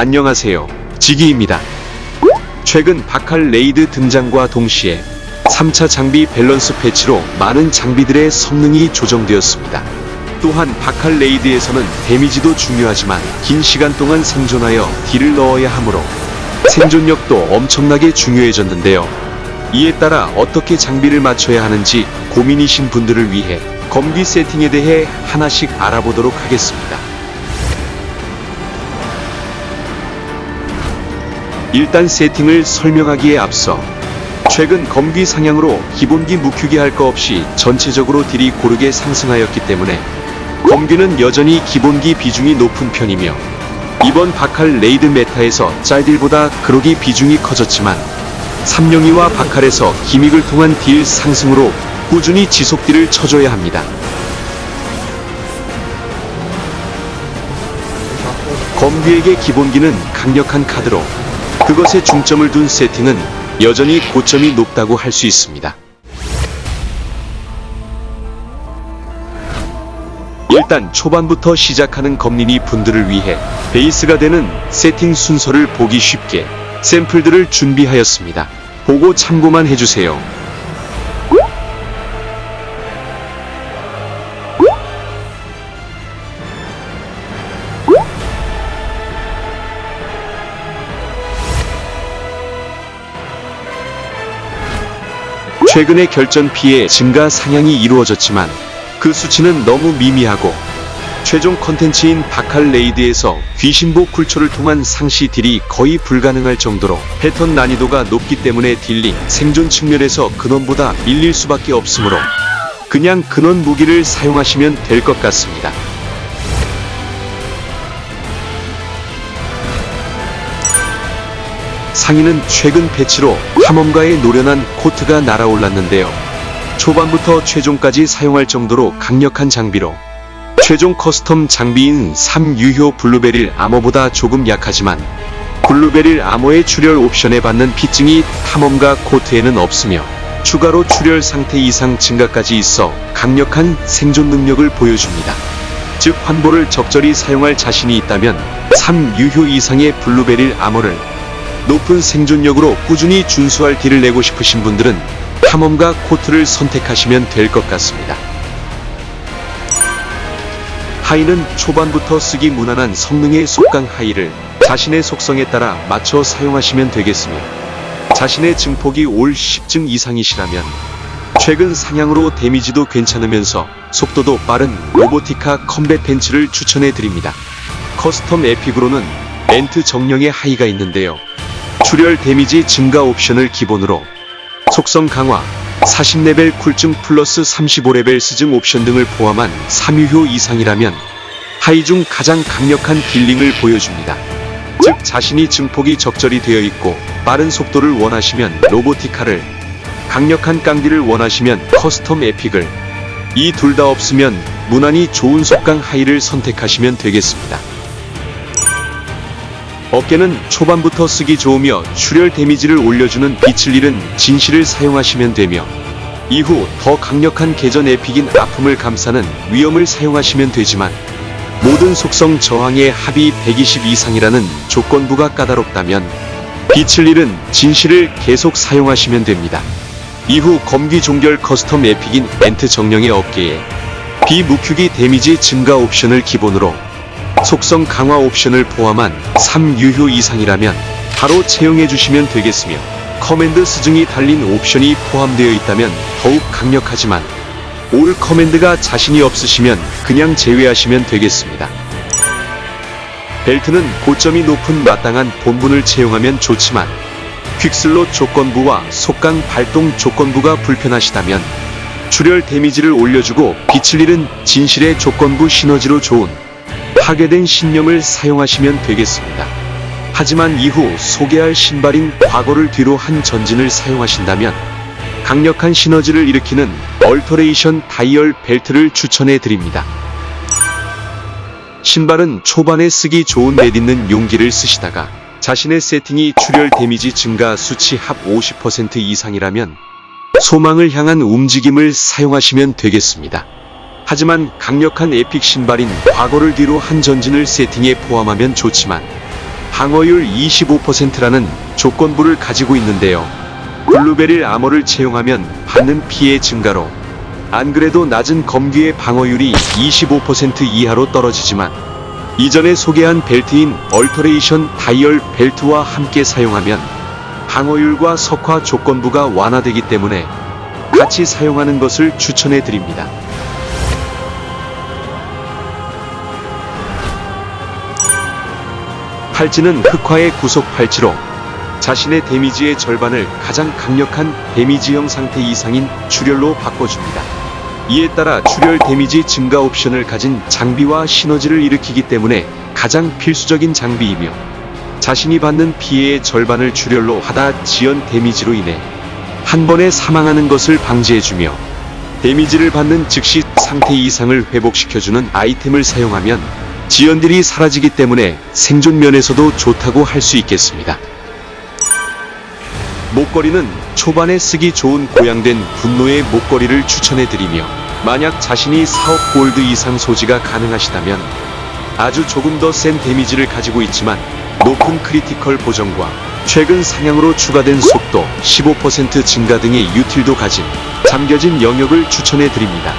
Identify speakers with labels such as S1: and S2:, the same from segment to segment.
S1: 안녕하세요. 지기입니다. 최근 바칼 레이드 등장과 동시에 3차 장비 밸런스 패치로 많은 장비들의 성능이 조정되었습니다. 또한 바칼 레이드에서는 데미지도 중요하지만 긴 시간 동안 생존하여 딜을 넣어야 하므로 생존력도 엄청나게 중요해졌는데요. 이에 따라 어떻게 장비를 맞춰야 하는지 고민이신 분들을 위해 검기 세팅에 대해 하나씩 알아보도록 하겠습니다. 일단 세팅을 설명하기에 앞서 최근 검기 상향으로 기본기 묵히기 할 거 없이 전체적으로 딜이 고르게 상승하였기 때문에 검기는 여전히 기본기 비중이 높은 편이며 이번 바칼 레이드 메타에서 짤딜보다 그로기 비중이 커졌지만 삼룡이와 바칼에서 기믹을 통한 딜 상승으로 꾸준히 지속 딜을 쳐줘야 합니다. 검귀에게 기본기는 강력한 카드로 그것에 중점을 둔 세팅은 여전히 고점이 높다고 할 수 있습니다. 일단 초반부터 시작하는 검린이 분들을 위해 베이스가 되는 세팅 순서를 보기 쉽게 샘플들을 준비하였습니다. 보고 참고만 해주세요. 최근에 결전 피해 증가 상향이 이루어졌지만 그 수치는 너무 미미하고 최종 컨텐츠인 바칼 레이드에서 귀신보 쿨초를 통한 상시 딜이 거의 불가능할 정도로 패턴 난이도가 높기 때문에 딜링, 생존 측면에서 근원보다 밀릴 수밖에 없으므로 그냥 근원 무기를 사용하시면 될 것 같습니다. 상인은 최근 패치로 탐험가의 노련한 코트가 날아올랐는데요. 초반부터 최종까지 사용할 정도로 강력한 장비로 최종 커스텀 장비인 3유효 블루베릴 아머보다 조금 약하지만 블루베릴 아머의 출혈 옵션에 받는 피증이 탐험가 코트에는 없으며 추가로 출혈 상태 이상 증가까지 있어 강력한 생존 능력을 보여줍니다. 즉 환보를 적절히 사용할 자신이 있다면 3유효 이상의 블루베릴 아머를 높은 생존력으로 꾸준히 준수할 딜을 내고 싶으신 분들은 탐험가 코트를 선택하시면 될 것 같습니다. 하이는 초반부터 쓰기 무난한 성능의 속강 하이를 자신의 속성에 따라 맞춰 사용하시면 되겠으며 자신의 증폭이 올 10증 이상이시라면 최근 상향으로 데미지도 괜찮으면서 속도도 빠른 로보티카 컴뱃 벤츠를 추천해 드립니다. 커스텀 에픽으로는 멘트 정령의 하이가 있는데요. 출혈 데미지 증가 옵션을 기본으로 속성 강화, 40레벨 쿨증 플러스 35레벨 스증 옵션 등을 포함한 3유효 이상이라면 하이 중 가장 강력한 딜링을 보여줍니다. 즉 자신이 증폭이 적절히 되어 있고 빠른 속도를 원하시면 로보티카를 강력한 깡디를 원하시면 커스텀 에픽을 이 둘 다 없으면 무난히 좋은 속강 하이를 선택하시면 되겠습니다. 어깨는 초반부터 쓰기 좋으며 출혈 데미지를 올려주는 빛을 잃은 진실을 사용하시면 되며 이후 더 강력한 계전 에픽인 아픔을 감싸는 위험을 사용하시면 되지만 모든 속성 저항의 합이 120 이상이라는 조건부가 까다롭다면 빛을 잃은 진실을 계속 사용하시면 됩니다. 이후 검기 종결 커스텀 에픽인 멘트 정령의 어깨에 비무큐기 데미지 증가 옵션을 기본으로 속성 강화 옵션을 포함한 3유효 이상이라면 바로 채용해 주시면 되겠으며 커맨드 스증이 달린 옵션이 포함되어 있다면 더욱 강력하지만 올 커맨드가 자신이 없으시면 그냥 제외하시면 되겠습니다. 벨트는 고점이 높은 마땅한 본분을 채용하면 좋지만 퀵슬롯 조건부와 속강 발동 조건부가 불편하시다면 출혈 데미지를 올려주고 빛을 잃은 진실의 조건부 시너지로 좋은 파괴된 신념을 사용하시면 되겠습니다. 하지만 이후 소개할 신발인 과거를 뒤로 한 전진을 사용하신다면 강력한 시너지를 일으키는 얼터레이션 다이얼 벨트를 추천해 드립니다. 신발은 초반에 쓰기 좋은 내딛는 용기를 쓰시다가 자신의 세팅이 출혈 데미지 증가 수치 합 50% 이상이라면 소망을 향한 움직임을 사용하시면 되겠습니다. 하지만 강력한 에픽 신발인 과거를 뒤로 한 전진을 세팅에 포함하면 좋지만 방어율 25%라는 조건부를 가지고 있는데요. 블루베릴 아머를 채용하면 받는 피해 증가로 안 그래도 낮은 검귀의 방어율이 25% 이하로 떨어지지만 이전에 소개한 벨트인 얼터레이션 다이얼 벨트와 함께 사용하면 방어율과 석화 조건부가 완화되기 때문에 같이 사용하는 것을 추천해 드립니다. 팔찌는 흑화의 구속 팔찌로 자신의 데미지의 절반을 가장 강력한 데미지형 상태 이상인 출혈로 바꿔줍니다. 이에 따라 출혈 데미지 증가 옵션을 가진 장비와 시너지를 일으키기 때문에 가장 필수적인 장비이며 자신이 받는 피해의 절반을 출혈로 하다 지연 데미지로 인해 한 번에 사망하는 것을 방지해주며 데미지를 받는 즉시 상태 이상을 회복시켜주는 아이템을 사용하면 지연들이 사라지기 때문에 생존 면에서도 좋다고 할 수 있겠습니다. 목걸이는 초반에 쓰기 좋은 고양된 분노의 목걸이를 추천해드리며 만약 자신이 4억 골드 이상 소지가 가능하시다면 아주 조금 더 센 데미지를 가지고 있지만 높은 크리티컬 보정과 최근 상향으로 추가된 속도 15% 증가 등의 유틸도 가진 잠겨진 영역을 추천해드립니다.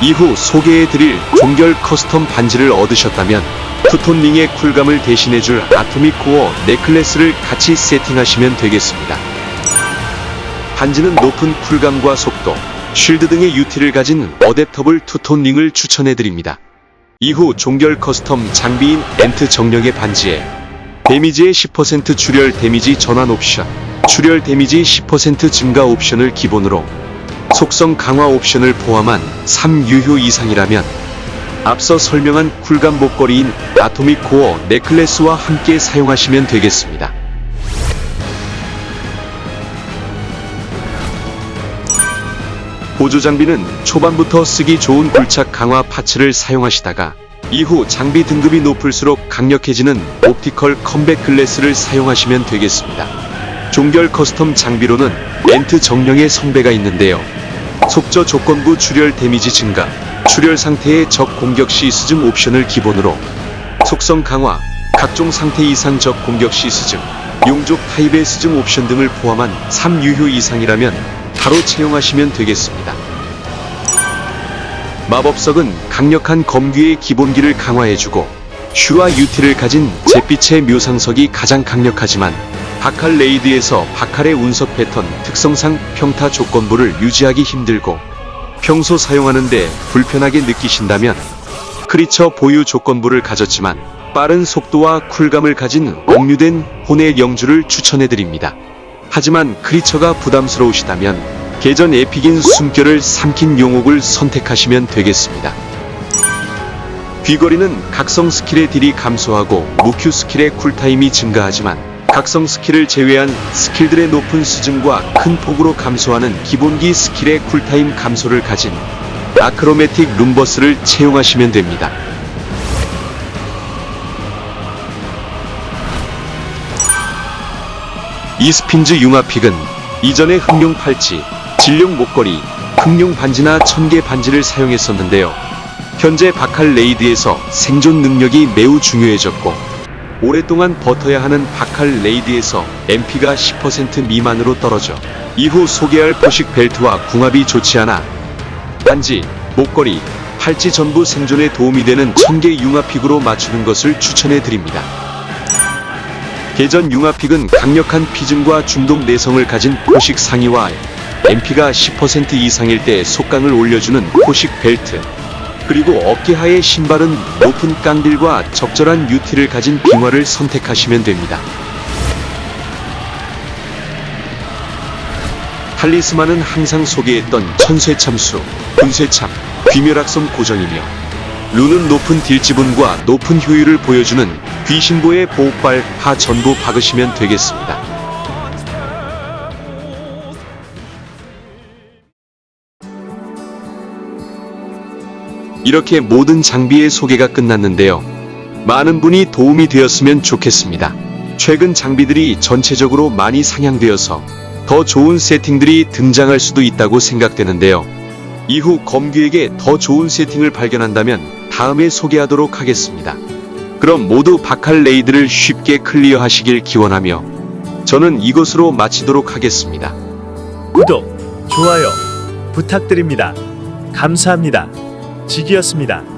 S1: 이후 소개해드릴 종결 커스텀 반지를 얻으셨다면 투톤링의 쿨감을 대신해줄 아토믹 코어 넥클래스를 같이 세팅하시면 되겠습니다. 반지는 높은 쿨감과 속도, 쉴드 등의 유틸을 가진 어댑터블 투톤링을 추천해드립니다. 이후 종결 커스텀 장비인 엔트 정령의 반지에 데미지의 10% 출혈 데미지 전환 옵션, 출혈 데미지 10% 증가 옵션을 기본으로 속성 강화 옵션을 포함한 3유효 이상이라면 앞서 설명한 쿨감 목걸이인 아토믹 코어 넥클래스와 함께 사용하시면 되겠습니다. 보조 장비는 초반부터 쓰기 좋은 굴착 강화 파츠를 사용하시다가 이후 장비 등급이 높을수록 강력해지는 옵티컬 컴백 글래스를 사용하시면 되겠습니다. 종결 커스텀 장비로는 렌트 정령의 성배가 있는데요. 속저 조건부 출혈 데미지 증가, 출혈 상태의 적 공격 시 수증 옵션을 기본으로 속성 강화, 각종 상태 이상 적 공격 시 수증, 용족 타입의 수증 옵션 등을 포함한 3유효 이상이라면 바로 채용하시면 되겠습니다. 마법석은 강력한 검귀의 기본기를 강화해주고 슈와 유티를 가진 잿빛의 묘상석이 가장 강력하지만 바칼 레이드에서 바칼의 운석 패턴 특성상 평타 조건부를 유지하기 힘들고 평소 사용하는데 불편하게 느끼신다면 크리처 보유 조건부를 가졌지만 빠른 속도와 쿨감을 가진 억류된 혼의 영주를 추천해드립니다. 하지만 크리처가 부담스러우시다면 계전 에픽인 숨결을 삼킨 용옥을 선택하시면 되겠습니다. 귀걸이는 각성 스킬의 딜이 감소하고 무큐 스킬의 쿨타임이 증가하지만 각성 스킬을 제외한 스킬들의 높은 수준과 큰 폭으로 감소하는 기본기 스킬의 쿨타임 감소를 가진 아크로매틱 룸버스를 채용하시면 됩니다. 이스핀즈 융합픽은 이전에 흑룡 팔찌, 진룡 목걸이, 흑룡 반지나 천개 반지를 사용했었는데요. 현재 바칼 레이드에서 생존 능력이 매우 중요해졌고 오랫동안 버텨야 하는 바칼 레이드에서 MP가 10% 미만으로 떨어져 이후 소개할 포식 벨트와 궁합이 좋지 않아 반지, 목걸이, 팔찌 전부 생존에 도움이 되는 천개 융합픽으로 맞추는 것을 추천해 드립니다. 개전 융합픽은 강력한 피증과 중독 내성을 가진 포식 상의와 MP가 10% 이상일 때 속강을 올려주는 포식 벨트 그리고 어깨하의 신발은 높은 깡딜과 적절한 유티를 가진 빙화를 선택하시면 됩니다. 탈리스만은 항상 소개했던 천쇠참수, 분쇠참, 귀멸악성 고정이며 룬은 높은 딜 지분과 높은 효율을 보여주는 귀신보의 보호발 하 전부 박으시면 되겠습니다. 이렇게 모든 장비의 소개가 끝났는데요. 많은 분이 도움이 되었으면 좋겠습니다. 최근 장비들이 전체적으로 많이 상향되어서 더 좋은 세팅들이 등장할 수도 있다고 생각되는데요. 이후 검규에게 더 좋은 세팅을 발견한다면 다음에 소개하도록 하겠습니다. 그럼 모두 바칼 레이드를 쉽게 클리어하시길 기원하며 저는 이것으로 마치도록 하겠습니다.
S2: 구독, 좋아요 부탁드립니다. 감사합니다. 지기였습니다.